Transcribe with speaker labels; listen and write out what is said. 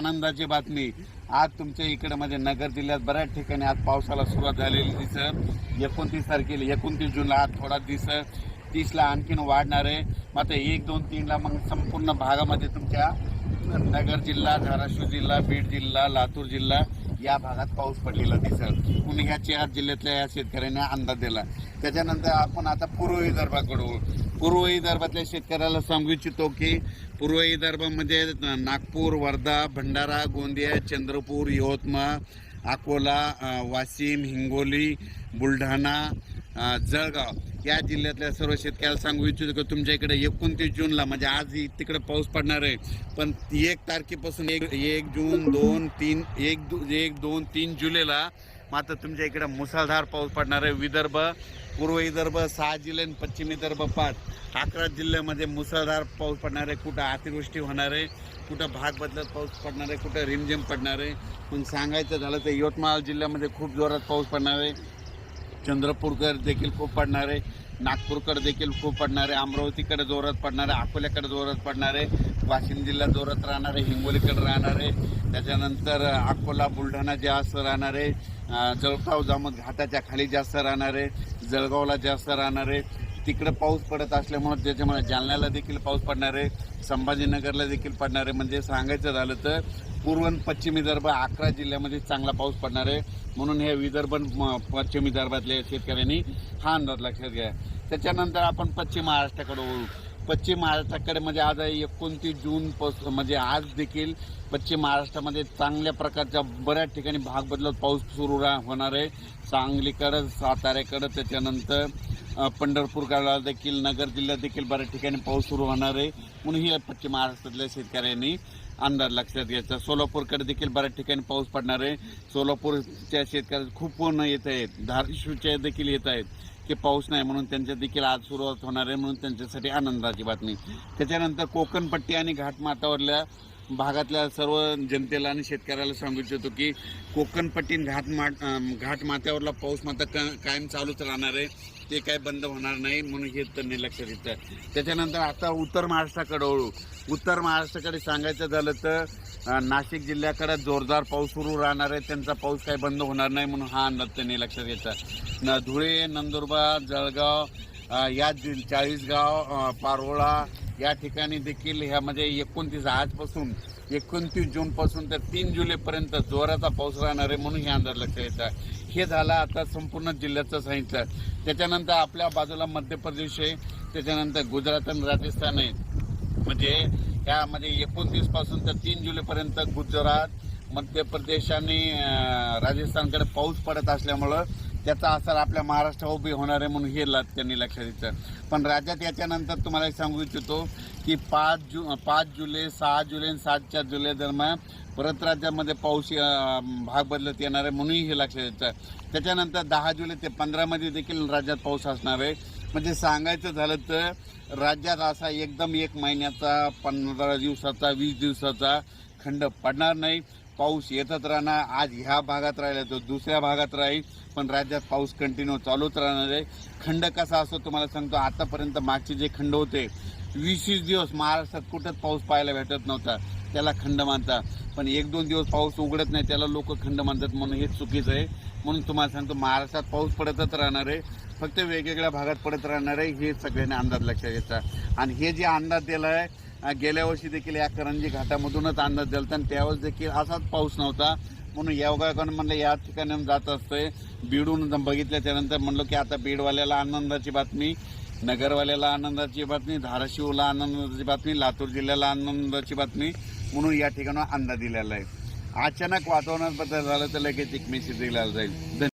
Speaker 1: आनंदाची बातमी. आज तुमच्या इकडे म्हणजे नगर जिल्ह्यात बऱ्याच ठिकाणी आज पावसाला सुरुवात झालेली दिसत. एकोणतीस तारखेला एकोणतीस जूनला आज थोडा दिसत. तीसला आणखीन वाढणार आहे. मात्र एक दोन तीनला मग संपूर्ण भागामध्ये तुमच्या नगर जिल्हा धाराशिव जिल्हा बीड जिल्हा लातूर जिल्हा या भागात पाऊस पडलेला दिसत. पुणे ह्या चार जिल्ह्यातल्या या शेतकऱ्यांनी अंदाज दिला. त्याच्यानंतर आपण आता पूर्व विदर्भाकडे पूर्व विदर्भातल्या शेतकऱ्याला सांगू इच्छितो की पूर्व विदर्भामध्ये नागपूर वर्धा भंडारा गोंदिया चंद्रपूर यवतमाळ अकोला वाशिम हिंगोली बुलढाणा जळगाव या जिल्ह्यातल्या सर्व शेतकऱ्याला सांगू इच्छितो की तुमच्या इकडे एकोणतीस जूनला म्हणजे आज तिकडे पाऊस पडणार आहे पण एक तारखेपासून एक एक जून दोन तीन एक दो- एक दोन तीन जुलैला मात्र तुमच्या इकडे मुसळधार पाऊस पडणार आहे. विदर्भ पूर्व विदर्भ सहा जिल्हे आणि पश्चिम विदर्भ पाच. अकरा जिल्ह्यामध्ये मुसळधार पाऊस पडणार आहे. कुठं अतिवृष्टी होणार आहे कुठं भाग बदलत पाऊस पडणार आहे कुठं रिमझिम पडणार आहे. पण सांगायचं झालं तर यवतमाळ जिल्ह्यामध्ये खूप जोरात पाऊस पडणार आहे. चंद्रपूरकर देखील खूप पडणार आहे. नागपूरकर देखील खूप पडणार आहे. अमरावतीकडे जोरात पडणार आहे. अकोल्याकडे जोरात पडणार आहे. वाशिम जिल्ह्यात जोरात राहणार आहे. हिंगोलीकडे राहणार आहे. त्याच्यानंतर अकोला बुलढाणा जे असं राहणार आहे. जळगाव जामत घाटाच्या खाली जास्त राहणार आहे जळगावला जास्त राहणार आहे. तिकडं पाऊस पडत असल्यामुळे त्याच्यामुळे जालन्याला देखील पाऊस पडणार आहे संभाजीनगरला देखील पडणार आहे. म्हणजे सांगायचं झालं तर पूर्व पश्चिम विदर्भ अकरा जिल्ह्यामध्ये चांगला पाऊस पडणार आहे. म्हणून हे विदर्भ म- पश्चिम विदर्भातल्या शेतकऱ्यांनी हा अंदाज लक्षात घ्या. त्याच्यानंतर आपण पश्चिम महाराष्ट्राकडे वळू. पश्चिम महाराष्ट्राकडे म्हणजे आज आहे एकोणतीस जून पासून म्हणजे आज देखील पश्चिम महाराष्ट्रामध्ये चांगल्या प्रकारच्या बऱ्याच ठिकाणी भाग बदलत पाऊस सुरू रा- होणार आहे. सांगलीकडं साताऱ्याकडं त्याच्यानंतर पंढरपूरकडला देखील नगर जिल्ह्यात देखील बऱ्याच ठिकाणी पाऊस सुरू होणार आहे. म्हणून ही पश्चिम महाराष्ट्रातल्या शेतकऱ्यांनी अंदाज लक्षात घ्यायचा. सोलापूरकडे देखील बऱ्याच ठिकाणी पाऊस पडणार आहे. सोलापूरच्या शेतकऱ्याचे खूप पूर्ण येत आहेत. धाराशिवच्या देखील येत आहेत. की पाऊस नाही म्हणून त्यांच्या देखील आज सुरुवात होणार आहे म्हणून त्यांच्यासाठी आनंदाची बातमी. त्याच्यानंतर कोकणपट्टी आणि घाटमाथ्यावरल्या भागातल्या सर्व जनतेला आणि शेतकऱ्याला सांगू इच्छितो की कोकणपट्टी आणि घाटमाथ्यावरला पाऊस मात्र का- कायम चालूच राहणार आहे. ते काय बंद होणार नाही म्हणून हे त्यांनी लक्षात देतं त्याच्यानंतर आता उत्तर महाराष्ट्राकडे वळू. उत्तर महाराष्ट्राकडे सांगायचं झालं तर नाशिक जिल्ह्याकडे जोरदार पाऊस सुरू राहणार आहे. त्यांचा पाऊस काही बंद होणार नाही म्हणून हा अंदाज त्यांनी लक्षात घ्यायचा न धुळे नंदुरबार जळगाव या जि- चाळीसगाव पारोळा या ठिकाणी देखील ह्यामध्ये म्हणजे एकोणतीस आजपासून एकोणतीस जूनपासून तर तीन जुलैपर्यंत जोराचा पाऊस राहणार आहे म्हणून हे अंदाज लक्षात येतं हे झालं आता संपूर्ण जिल्ह्याचं सांगितलं. त्याच्यानंतर आपल्या बाजूला मध्य प्रदेश आहे त्याच्यानंतर गुजरात आणि राजस्थान आहे. म्हणजे यामध्ये म्हणजे एकोणतीसपासून तर तीन जुलैपर्यंत गुजरात मध्य प्रदेश आणि राजस्थानकडे पाऊस पडत असल्यामुळं त्याचा असर आपल्या महाराष्ट्रावर उभी होणार आहे म्हणून हे ल- त्यांनी लक्षात घेतलं. पण राज्यात याच्यानंतर तुम्हाला एक सांगू इच्छितो की पाच जु पाच जुलै सहा जुलै आणि सातच्या जुलै दरम्यान परत राज्यामध्ये पाऊस भाग बदलत येणार आहे म्हणूनही हे लक्षात येतं. त्याच्यानंतर दहा जुलै ते पंधरामध्ये देखील राज्यात पाऊस असणार आहे. म्हणजे सांगायचं झालं तर राज्यात असा एकदम एक महिन्याचा पंधरा दिवसाचा वीस दिवसाचा खंड पडणार नाही. पाऊस येतच राहणार. आज ह्या भागात राहिला तो दुसऱ्या भागात राहील. पण राज्यात पाऊस कंटिन्यू चालूच राहणार आहे. खंड कसा असतो तुम्हाला सांगतो. आतापर्यंत मागचे जे खंड होते वीस वीस दिवस महाराष्ट्रात कुठंच पाऊस पाहायला भेटत नव्हता. त्याला खंड मानतात पण एक दोन दिवस पाऊस उघडत नाही त्याला लोक खंड मानतात म्हणून हे चुकीचं आहे. म्हणून तुम्हाला सांगतो महाराष्ट्रात पाऊस पडतच राहणार आहे. फक्त वेगवेगळ्या भागात पडत राहणार आहे. हे सगळ्यांनी अंदाज लक्षात घ्यायचा. आणि हे जे अंदाज दिला आहे गेल्या वर्षी देखील या करंजी घाटामधूनच अंदाज दिला आणि त्यावेळेस देखील असाच पाऊस नव्हता. म्हणून योगाकडून म्हणलं या ठिकाणी जात असतोय. बीडून बघितलं त्यानंतर म्हणलो की आता बीडवाल्याला आनंदाची बातमी नगरवाल्याला आनंदाची बातमी धाराशिवला आनंदाची बातमी लातूर जिल्ह्याला आनंदाची बातमी म्हणून या ठिकाणी अंदाज दिलेला आहे. अचानक वातावरणात बदल झालं तर लगेच एक मेसेज दिला जाईल. धन्यवाद.